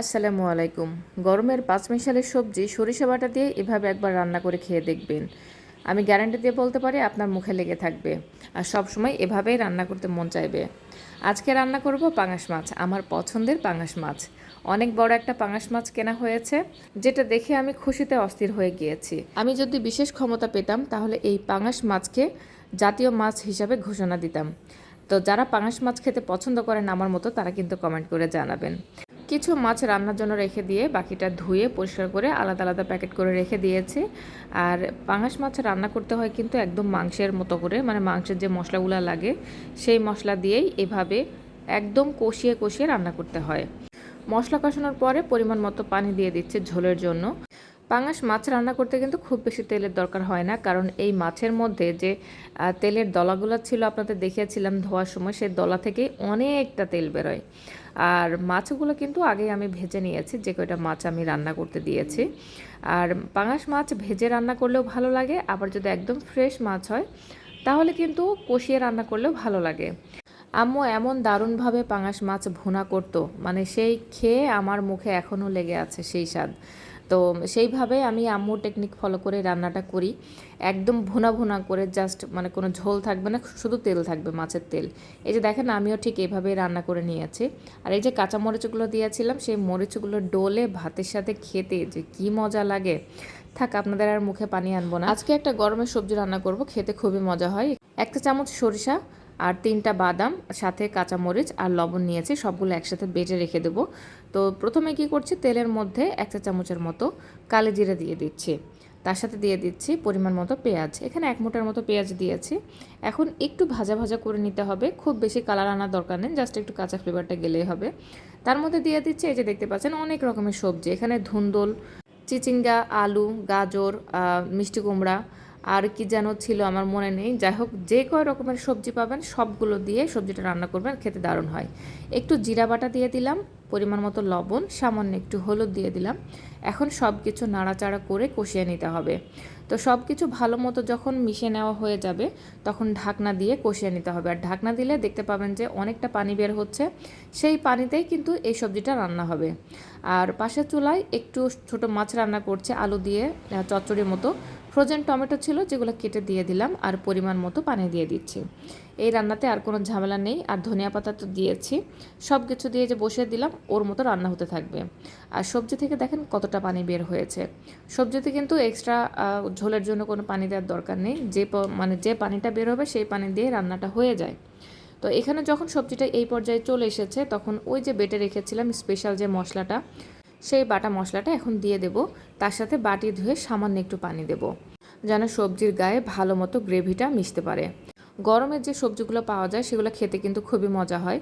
আসসালামু আলাইকুম। গরমের পাঁচ মিশালের সবজি, সরিষা বাটা দিয়ে এভাবে একবার রান্না করে খেয়ে দেখবেন। আমি গ্যারান্টি দিয়ে বলতে পারি আপনার মুখে লেগে থাকবে। আর সব সময় এভাবেই রান্না করতে মন চাইবে। আজকে রান্না করব পাঙাশ মাছ, আমার পছন্দের পাঙাশ মাছ। অনেক বড় একটা পাঙাশ মাছ কেনা হয়েছে, যেটা দেখে আমি খুশিতে অস্থির হয়ে গিয়েছি। আমি যদি বিশেষ ক্ষমতা পেতাম, তাহলে এই পাঙাশ মাছকে জাতীয় মাছ হিসাবে ঘোষণা দিতাম। তো যারা পাঙাশ মাছ খেতে পছন্দ করেন আমার মতো, তারা কিন্তু কমেন্ট করে জানাবেন। কিছু মাছ রান্নার জন্য রেখে দিয়ে বাকিটা ধুয়ে পরিষ্কার করে আলাদা আলাদা প্যাকেট করে রেখে দিয়েছি। আর পাঙাশ মাছ রান্না করতে হয় কিন্তু একদম মাংসের মতো করে মানে মাংসের যে মশলাগুলো লাগে, সেই মশলা দিয়েই এভাবে একদম কষিয়ে কষিয়ে রান্না করতে হয়। মশলা কষানোর পরে পরিমাণ মতো পানি দিয়ে দিচ্ছে ঝোলের জন্য। পাঙাশ মাছ রান্না করতে কিন্তু খুব বেশি তেলের দরকার হয় না। কারণ এই মাছের মধ্যে যে তেলের দলাগুলো ছিল আপনাদের দেখিয়েছিলাম ধোয়ার সময় সেই দলা থেকেই অনেকটা তেল বেরোয়। আর মাছগুলো কিন্তু আগে আমি ভেজে নিয়েছি, যে কয়টা মাছ আমি রান্না করতে দিয়েছি। আর পাঙাশ মাছ ভেজে রান্না করলেও ভালো লাগে, আবার যদি একদম ফ্রেশ মাছ হয়, তাহলে কিন্তু কষিয়ে রান্না করলেও ভালো লাগে। আম্মু এমন দারুণভাবে পাঙাশ মাছ ভুনা করতো মানে সেই খেয়ে আমার মুখে এখনও লেগে আছে সেই স্বাদ। তো সেইভাবে আমি আম্মুর টেকনিক ফলো করে রান্নাটা করি। একদম ভুনা ভুনা করে জাস্ট মানে কোনো ঝোল থাকবে না, শুধু তেল থাকবে মাছের তেল। এই যে দেখেন আমিও ঠিক এইভাবেই রান্না করে নিয়েছি। আর এই যে কাঁচা মরিচগুলো দিয়েছিলাম, সেই মরিচগুলো ডোলে ভাতের সাথে খেতে যে কি মজা লাগে। থাক, আপনাদের আর মুখে পানি আনব না। আজকে একটা গরমের সবজি রান্না করব, খেতে খুবই মজা হয়। একটা চামচ সরিষা আর তিনটা বাদাম, সাথে কাঁচামরিচ আর লবণ নিয়েছি, সবগুলো একসাথে বেটে রেখে দেবো। তো প্রথমে কি করছি? তেলের মধ্যে একটা চামচের মতো কালো জিরা দিয়ে দিচ্ছি। তার সাথে দিয়ে দিচ্ছি পরিমাণ মতো পেঁয়াজ। এখানে এক মুঠের মতো পেঁয়াজ দিয়েছি। এখন একটু ভাজা ভাজা করে নিতে হবে। খুব বেশি কালার আনার দরকার নেই, জাস্ট একটু কাঁচা ফ্লেভারটা গেলেই হবে। তার মধ্যে দিয়ে দিচ্ছি এই যে দেখতে পাচ্ছেন, অনেক রকমের সবজি। এখানে ধুন্দল, চিচিঙ্গা, আলু, গাজর মিষ্টি কুমড়া আর কি যেন ছিল আমার মনে নেই। যাই হোক, যে কয় রকমের সবজি পাবেন, সবগুলো দিয়ে সবজিটা রান্না করবেন, খেতে দারুণ হয়। একটু জিরা বাটা দিয়ে দিলাম। পরিমাণ মতো লবণ, সামান্য একটু হলুদ দিয়ে দিলাম। এখন সব কিছু নাড়াচাড়া করে কষিয়ে নিতে হবে। তো সব কিছু ভালো মতো যখন মিশে নেওয়া হয়ে যাবে, তখন ঢাকনা দিয়ে কষিয়ে নিতে হবে। আর ঢাকনা দিলে দেখতে পাবেন যে অনেকটা পানি বের হচ্ছে। সেই পানিতেই কিন্তু এই সবজিটা রান্না হবে। আর পাশের চুলায় একটু ছোট মাছ রান্না করছে আলু দিয়ে চচ্চড়ির মতো। ফ্রোজেন টমেটো ছিল যেগুলো কেটে দিয়ে দিলাম আর পরিমাণ মতো পানি দিয়ে দিচ্ছি। এই রান্নাতে আর কোনো ঝামেলা নেই, আর ধনিয়া পাতা তো দিয়েছি। সব কিছু দিয়ে যে বসিয়ে দিলাম, ওর মতো রান্না হতে থাকবে। আর সবজি থেকে দেখেন কতটা পানি বের হয়েছে। সবজিতে কিন্তু এক্সট্রা ঝোলের জন্য কোনো পানি দেওয়ার দরকার নেই। যে মানে যে পানিটা বের হবে, সেই পানি দিয়ে রান্নাটা হয়ে যায়। তো এখানে যখন সবজিটা এই পর্যায়ে চলে এসেছে, তখন ওই যে বেটে রেখেছিলাম স্পেশাল যে মশলাটা, সেই বাটা মশলাটা এখন দিয়ে দেব। তার সাথে বাটি ধুয়ে সামান্য একটু পানি দেব, যেন সবজির গায়ে ভালো মতো গ্রেভিটা মিশতে পারে। গরমের যে সবজিগুলো পাওয়া যায় সেগুলো খেতে কিন্তু খুবই মজা হয়।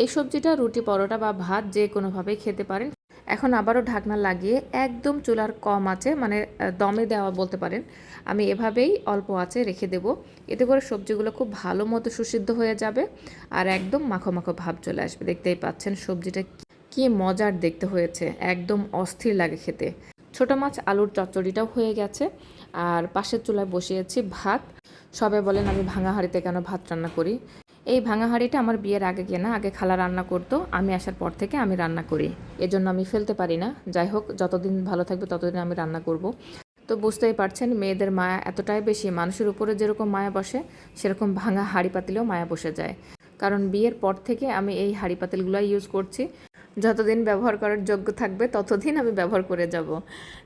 এই সবজিটা, রুটি, পরোটা বা ভাত যে কোনোভাবেই খেতে পারেন। এখন আবারও ঢাকনা লাগিয়ে একদম চুলার কম আছে মানে দমে দেওয়া বলতে পারেন। আমি এভাবেই অল্প আছে রেখে দেব। এতে করে সবজিগুলো খুব ভালো মতো সুসিদ্ধ হয়ে যাবে আর একদম মাখো মাখো ভাব চলে আসবে। দেখতেই পাচ্ছেন সবজিটা কি মজার দেখতে হয়েছে। একদম অস্থির লাগে খেতে। ছোট মাছ, আলুর চচ্চড়িটাও হয়ে গেছে। আর পাশের চুলায় বসিয়েছি ভাত। সবাই বলেন, আমি ভাঙা হাঁড়িতে কেন ভাত রান্না করি? এই ভাঙা হাঁড়িটা আমার বিয়ের আগে কেনা, আগে খালা রান্না করতো। আমি আসার পর থেকে আমি রান্না করি। এজন্য আমি ফেলতে পারি না। যাই হোক, যতদিন ভালো থাকবে, ততদিন আমি রান্না করব। তো বুঝতেই পারছেন, মেয়েদের মায়া এতটাই বেশি। মানুষের উপরে যেরকম মায়া বসে, সেরকম ভাঙা হাঁড়ি পাতিলেও মায়া বসে যায়। কারণ বিয়ের পর থেকে আমি এই হাঁড়ি পাতিলগুলো ইউজ করছি। যতদিন ব্যবহার করার যোগ্য থাকবে, ততদিন আমি ব্যবহার করে যাব।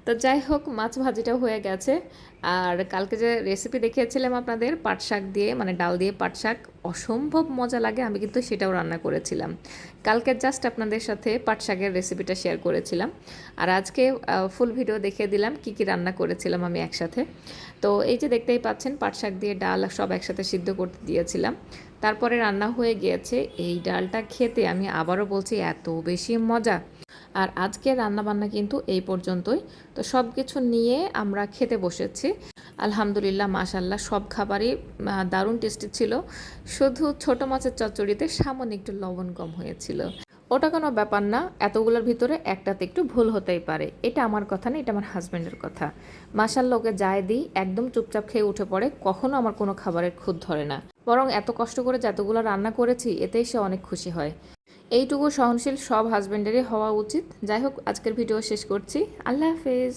তো যাই হোক, মাছ ভাজিটা হয়ে গেছে। আর কালকে যে রেসিপি দেখিয়েছিলাম আপনাদের, পাট শাক দিয়ে মানে ডাল দিয়ে পাট শাক, অসম্ভব মজা লাগে। আমি কিন্তু সেটাও রান্না করেছিলাম। কালকে জাস্ট আপনাদের সাথে পাট শাকের রেসিপিটা শেয়ার করেছিলাম। আর আজকে ফুল ভিডিও দেখিয়ে দিলাম কি কি রান্না করেছিলাম আমি একসাথে। তো এই যে দেখতেই পাচ্ছেন, পাট শাক দিয়ে ডাল সব একসাথে সিদ্ধ করতে দিয়েছিলাম। তারপরে রান্না হয়ে গিয়েছে এই ডালটা খেতে। আমি আবারও বলছি, এত বেশি মজা। আর আজকে রান্নাবান্না কিন্তু এই পর্যন্তই। তো সব কিছু নিয়ে আমরা খেতে বসেছি। আলহামদুলিল্লাহ মাশাল্লাহ সব খাবারই দারুণ টেস্টি ছিল। শুধু ছোট মাছের চচ্চড়িতে সামান্য একটু লবণ কম হয়েছিল। ওটা কোনো ব্যাপার না, এতগুলোর ভিতরে একটাতে একটু ভুল হতেই পারে। এটা আমার কথা না, এটা আমার হাজব্যান্ডের কথা। মাসাল লোকে যায় দিই, একদম চুপচাপ খেয়ে উঠে পড়ে, কখনো আমার কোনো খাবারের খুদ ধরে না। বরং এত কষ্ট করে যতগুলো রান্না করেছি, এতেই সে অনেক খুশি হয়। এইটুকু সহনশীল সব হাজব্যান্ডেরই হওয়া উচিত। যাই হোক, আজকের ভিডিও শেষ করছি। আল্লাহ হাফেজ।